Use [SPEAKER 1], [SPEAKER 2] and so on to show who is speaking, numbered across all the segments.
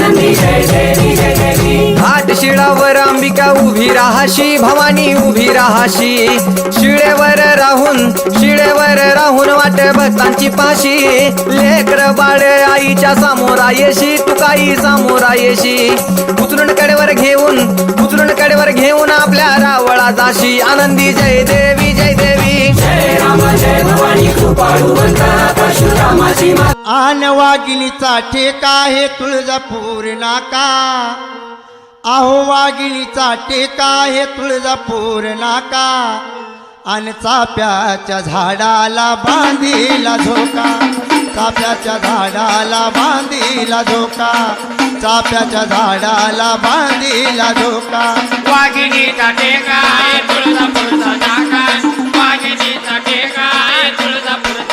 [SPEAKER 1] जय देवी जय देवी
[SPEAKER 2] घाट शिळावर अंबिका उभी राहाशी भवानी उभी राहाशी. शिळेवर राहून शिळेवर राहून वाट भक्तांची पाशी. लेकर बाळ आईच्या सामोरा येशी तुकाई सामोरा येशी. उचलून कडेवर घेऊन उचलून कडेवर घेऊन आपल्या रावळा जाशी. आनंदी जय देवी जय देवी.
[SPEAKER 1] जय राम जय भवानी परशुरामाची
[SPEAKER 3] आन ठेका हे तुळजापूर नाका. आहो वाघिणीचा टेका हे तुळजापूर नाका. आणि चाप्याच्या झाडाला बांधीला झोका. चाप्याच्या झाडाला बांधीला झोका. चाप्याच्या झाडाला बांधीला झोका.
[SPEAKER 4] वाघिणीचा टेका तुळजापूरचा नाका. वाघिणीचा टेका
[SPEAKER 3] तुळजापूर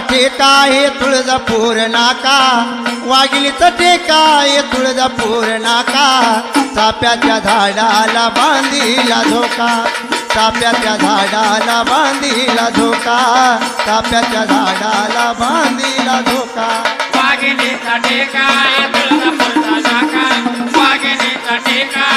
[SPEAKER 3] ठेका हे तुळजापूर नाका? वाघिणीचा ठेका हे तुळजापूर नाका? चाप्याच्या झाडाला बांधीला झोका चाप्याच्या झाडाला बांधीला झोका चाप्याच्या झाडाला बांधीला झोका
[SPEAKER 4] वाघिणीचा ठेका तुळजापूरचा नाका? वाघिणीचा
[SPEAKER 3] ठेका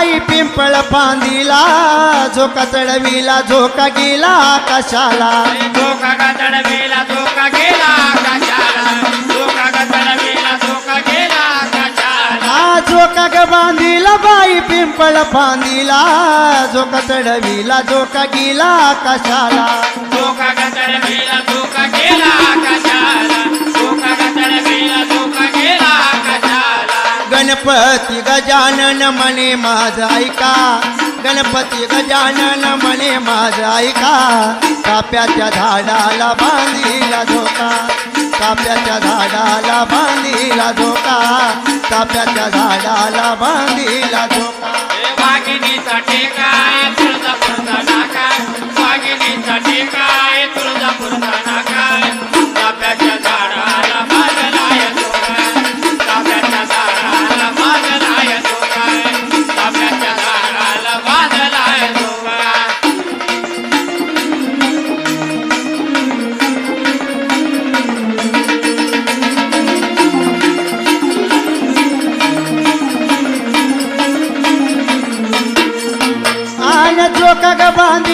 [SPEAKER 3] बाई पिंपळ पांदिला झोका चढविला झोका गेला आकाशाला
[SPEAKER 4] धोका का चढवेला धोका गेला आकाशाला का चढवेला धोका गेला आकाशाला
[SPEAKER 3] आ झोका ग बांधीला बाई पिंपळ पांदिला झोका चढविला झोका गेला आकाशाला
[SPEAKER 4] धोका का चढवेला
[SPEAKER 3] गणपती गजानन म्हणे माझ ऐका. गणपती गजानन म्हणे माझ ऐका. काप्याच्या झाडाला बांधीला धोका. काप्याच्या झाडाला बांधीला धोका. काप्याच्या झाडाला बांधीला धोका.
[SPEAKER 4] वाघिणीचा टेका तुळजापूरचा नाका. वाघिणीचा टेका तुळजापूरचा नाका. चाफ्याच्या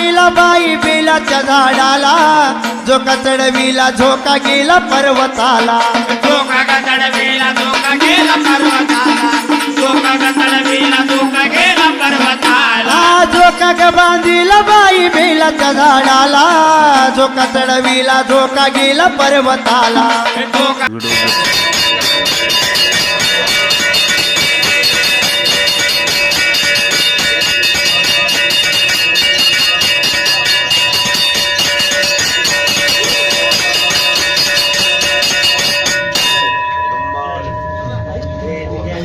[SPEAKER 3] ग बांधीला बाई बेलाच्या झाडाला झोका चढविला झोका गेला पर्वताला.
[SPEAKER 4] धोका का चढवेला धोका धोका गेला पर्वताला. चढविला गेला
[SPEAKER 3] झोका ग बांधीला बाई बेलाच्या झाडाला झोका चढविला झोका गेला पर्वताला.
[SPEAKER 4] Oye,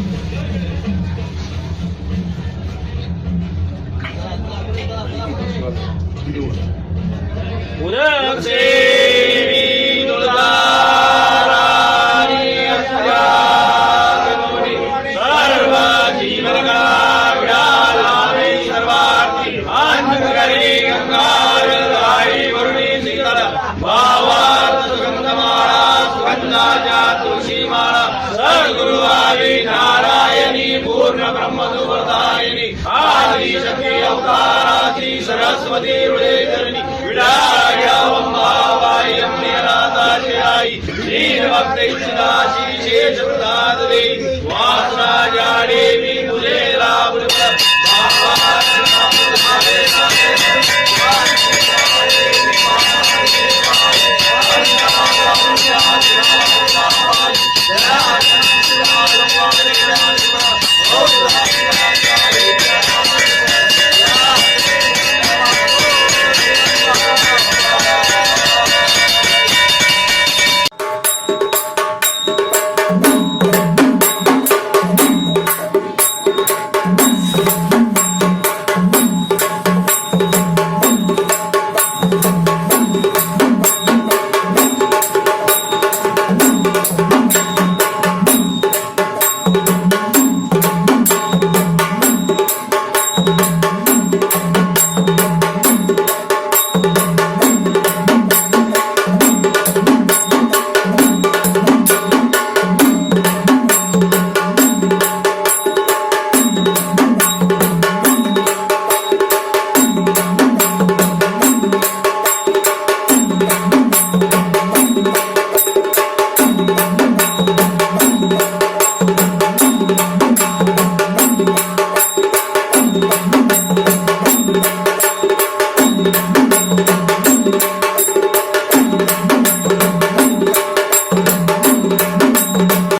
[SPEAKER 4] மதியுடைய